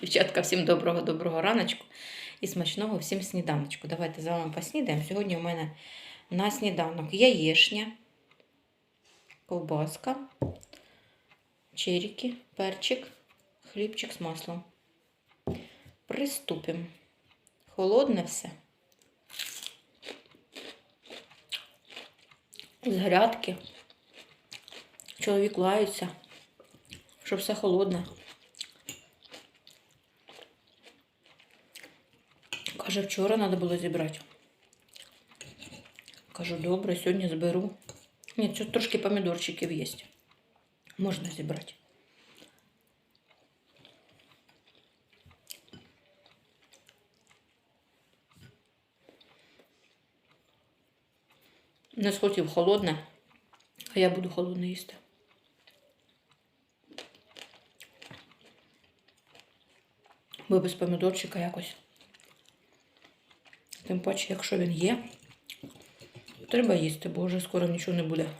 Дівчатка, всім доброго-доброго раночку і смачного всім сніданочку. Давайте з вами поснідаємо. Сьогодні у мене на сніданок яєшня, ковбаска, черіки, перчик, хлібчик з маслом. Приступимо. Холодне все. З грядки. Чоловік лається, що все холодне. Каже, вчора треба було зібрати. Кажу, добре, сьогодні зберу. Ні, тут трошки помідорчиків є. Можна зібрати. Не схотів холодне, а я буду холодне їсти. Бо без помідорчика якось. Тим паче, якщо він є, треба їсти, бо вже скоро нічого не буде.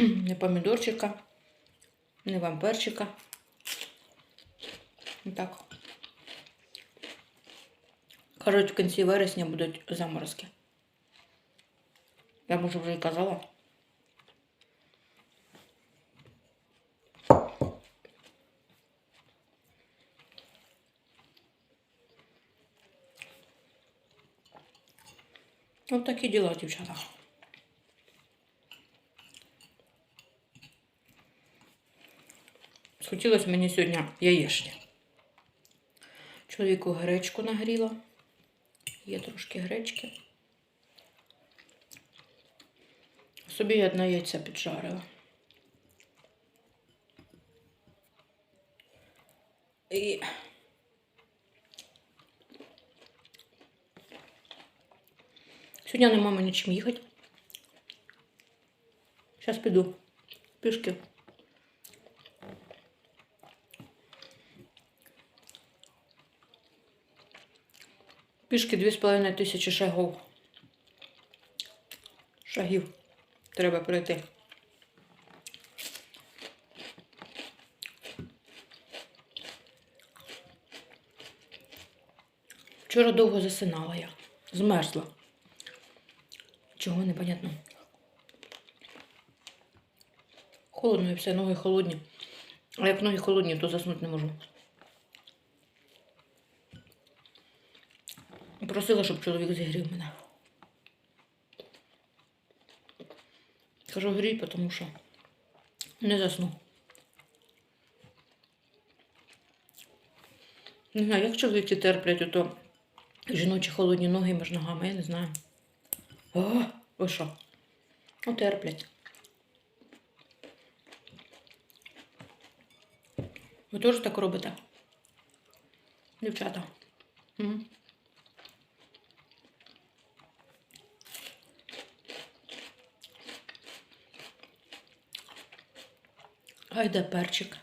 Не помідорчика, не вамперчика. Так. Кажуть, в кінці вересня будуть заморозки. Я може вже і казала. Ось такі діла, дівчата. Схотілося мені сьогодні яєшня. Чоловіку гречку нагріла. Є трошки гречки. Собі я одне яйця піджарила. І Сьогодні нема мені чим їхати. Зараз піду. Пішки. Пішки 2,5 тисячі шагів. Шагів треба пройти. Вчора довго засинала я. Змерзла. Чого непонятно. Холодно і все, ноги холодні. А як ноги холодні, то заснути не можу. Просила, щоб чоловік зігрів мене. Кажу, грій, тому що не засну. Не знаю, як чоловіки терплять ото жіночі холодні ноги між ногами, я не знаю. О, ви що? Ну, терплять. Ви теж так робите? Дівчата. Угу. Гайда перчик.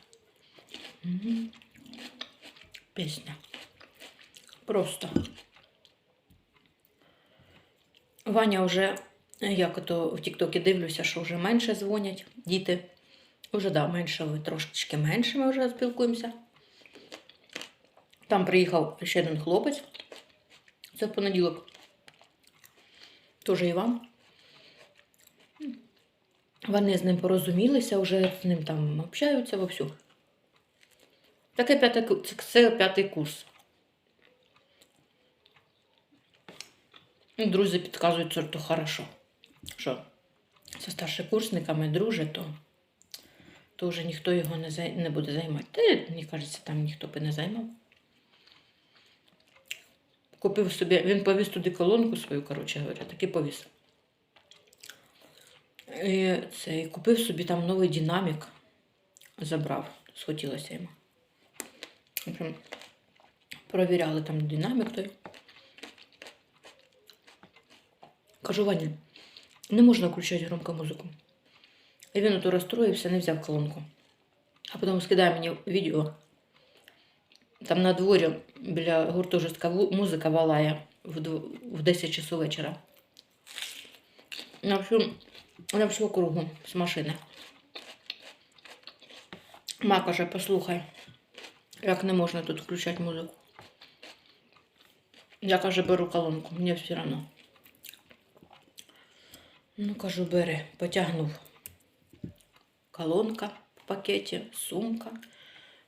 Угу. Пісня. Просто. Ваня вже, як ото в Тіктокі дивлюся, що вже менше дзвонять діти. Уже, да, менше, трошечки менше ми вже спілкуємося. Там приїхав ще один хлопець. Це в понеділок. Теж і вам. Вони з ним порозумілися, вже з ним там общаються вовсю. Таке п'ятий, це п'ятий курс. Ну, Друзі підказують, то хорошо. Що зі старшокурсниками дружить, то, то вже ніхто його не, зай... не буде займати. Та, мені кажеться, там ніхто би не займав. Купив собі, він повіз туди колонку свою, коротше говоря, таки повіз. І це, купив собі там новий динамік, забрав, схотілося йому. Общем, Провіряли там динамік той. Кажу, Ваня, не можна включати громко музику. І він ото розстроївся, не взяв колонку. А потім скидає мені відео. Там на дворі біля гуртожитка музика валає в, 10 часу вечора. На всю, на всю округу з машини. Ма каже, послухай, як не можна тут включати музику. Я каже, беру колонку, мені все одно. Ну, кажу, бери, потягнув. Колонка в пакеті, сумка,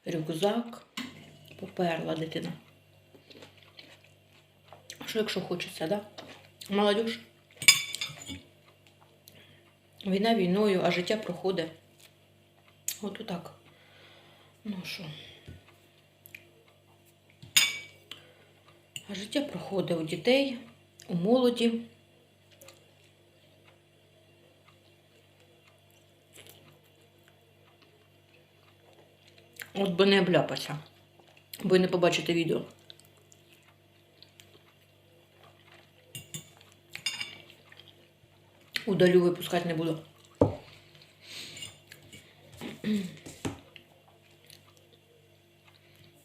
рюкзак. Поперла дитина. Що якщо хочеться, да? Молодіж. Війна війною, а життя проходить. От отак. Ну що? А життя проходить у дітей, у молоді. От би не обляпатися, бо не побачите відео. Удалю випускати не буду.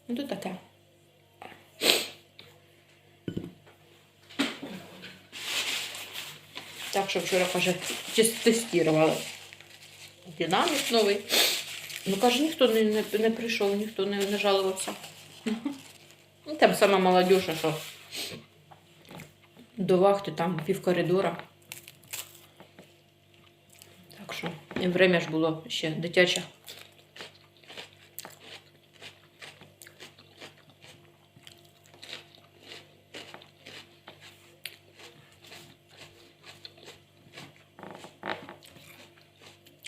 Ну, таке. Так що вчора, каже, тестували. Динамік новий. Ну, каже, ніхто не, не, не прийшов, ніхто не, не жалувався. Ну, там сама молодежь, що до вахти там пів коридора. Так що, і время ж було ще дитяче.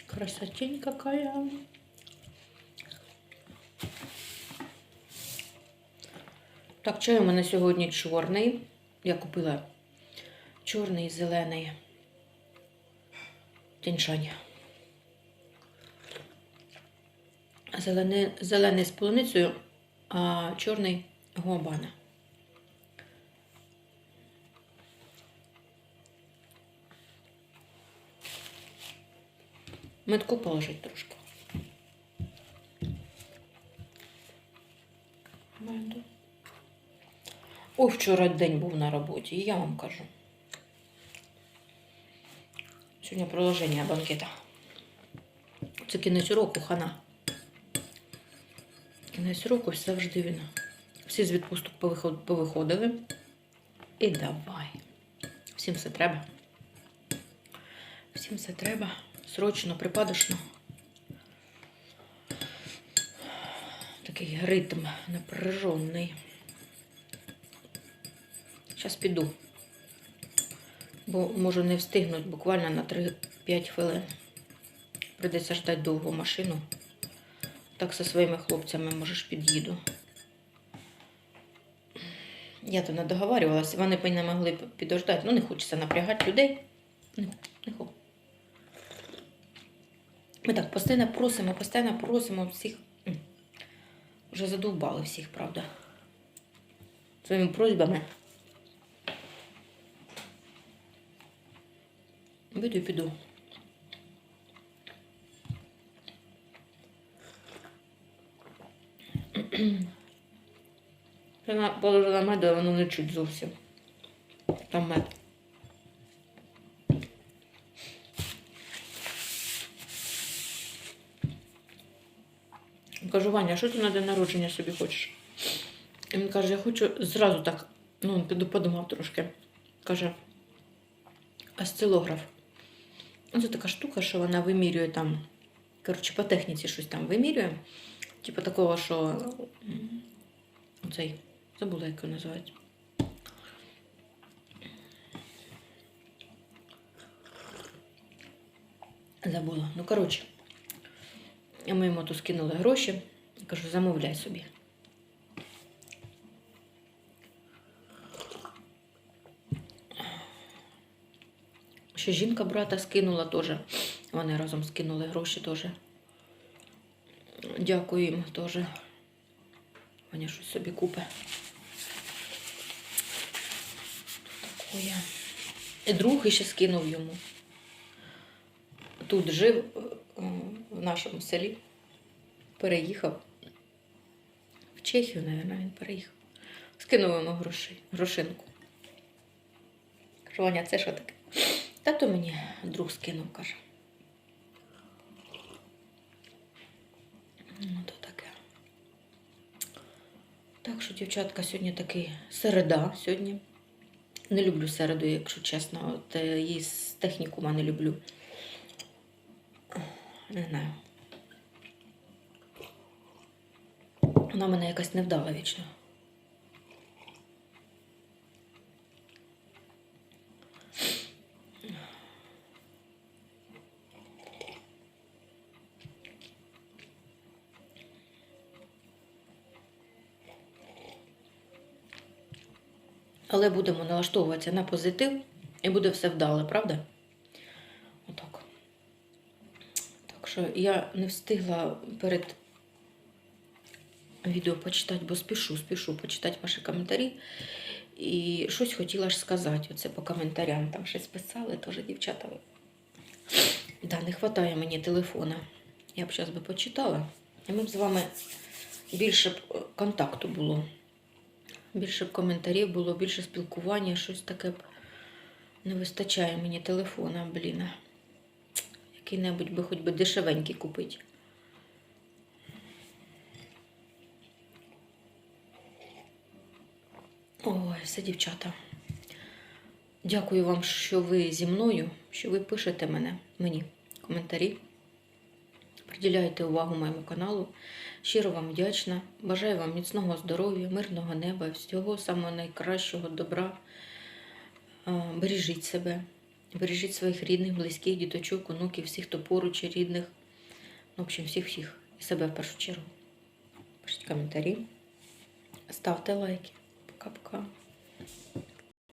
Красотень какая. Так, чай у мене сьогодні чорний. Я купила чорний зелений тіньшань. Зелений, зелений з полуницею, а чорний гуабана. Метку положить трошки. Меду. Ой, вчора день був на роботі, і я вам кажу. Сьогодні продовження банкета. Це кінець року, хана. Кінець року завжди він. Всі з відпусток повиходили. І давай. Всім все треба. Всім все треба. Срочно, припадочно. Такий ритм напряжений. Зараз піду. Бо можу не встигнути буквально на 3-5 хвилин. Придеться ждати довго машину. Так зі своїми хлопцями, можеш, під'їду. Я то не договарювалася, вони б не могли підождати. Ну, не хочеться напрягати людей. Не, не хочу. Ми так постійно просимо, постійно просимо всіх. Вже задовбали всіх, правда. Своїми просьбами. Піду, піду. Вона положила меду, а воно не чуть зовсім. Там мед. Кажу, Ваня, що ти на день народження собі хочеш? І він каже, я хочу зразу так, ну, подумав трошки. Каже, осцилограф. Це така штука, що вона вимірює там, коротше, по техніці щось там вимірює. Типу такого, що оцей, забула, як його називають. Забула. Ну, коротше, ми йому тут скинули гроші. Я Кажу, замовляй собі. Ще жінка брата скинула теж. Вони разом скинули гроші теж. Дякую їм теж. Вони щось собі купить. Такое. І другий ще скинув йому. Тут жив е, в нашому селі. Переїхав. В Чехію, мабуть, він переїхав. Скинув йому гроші, грошинку. Кажу, Ваня, це що таке? Тато мені друг скинув, каже. Ну, то таке. Так що, дівчатка, сьогодні таки середа сьогодні. Не люблю середу, якщо чесно, От е, її з технікума не люблю. Не знаю. Вона мене якась невдала вічно. Але будемо налаштовуватися на позитив і буде все вдале, правда? Отак. Так що я не встигла перед відео почитати, бо спішу, спішу почитати ваші коментарі. І щось хотіла ж сказати оце по коментарям. Там щось писали, теж дівчата. Да, не вистачає мені телефона. Я б зараз би почитала. І ми б з вами більше б е, контакту було. Більше коментарів було, більше спілкування, щось таке б не вистачає мені телефона, блін. Який-небудь би хоч би дешевенький купити. Ой, все, дівчата. Дякую вам, що ви зі мною, що ви пишете мене, мені коментарі. Приділяєте увагу моєму каналу. Щиро вам вдячна. Бажаю вам міцного здоров'я, мирного неба, всього самого найкращого добра. Бережіть себе, бережіть своїх рідних, близьких, діточок, онуків, всіх, хто поруч, рідних. Ну, в общем, всіх-всіх. І себе в першу чергу. Пишіть коментарі, ставте лайки. Пока-пока.